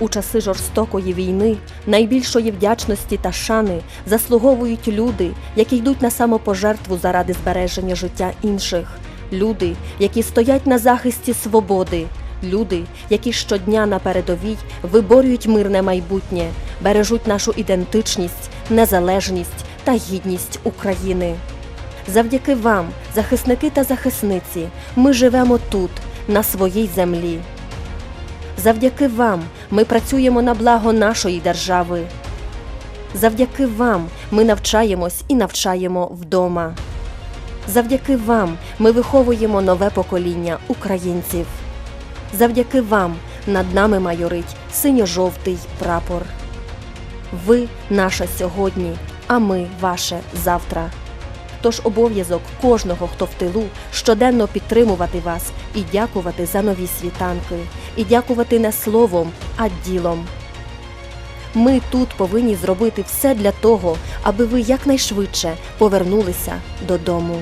У часи жорстокої війни найбільшої вдячності та шани заслуговують люди, які йдуть на самопожертву заради збереження життя інших, люди, які стоять на захисті свободи, люди, які щодня на передовій виборюють мирне майбутнє, бережуть нашу ідентичність, незалежність та гідність України. Завдяки вам, захисники та захисниці, ми живемо тут, на своїй землі. Завдяки вам ми працюємо на благо нашої держави. Завдяки вам ми навчаємось і навчаємо вдома. Завдяки вам ми виховуємо нове покоління українців. Завдяки вам над нами майорить синьо-жовтий прапор. Ви наше сьогодні, а ми ваше завтра. Тож обов'язок кожного, хто в тилу, щоденно підтримувати вас і дякувати за нові світанки, і дякувати не словом, а ділом. Ми тут повинні зробити все для того, аби ви якнайшвидше повернулися додому.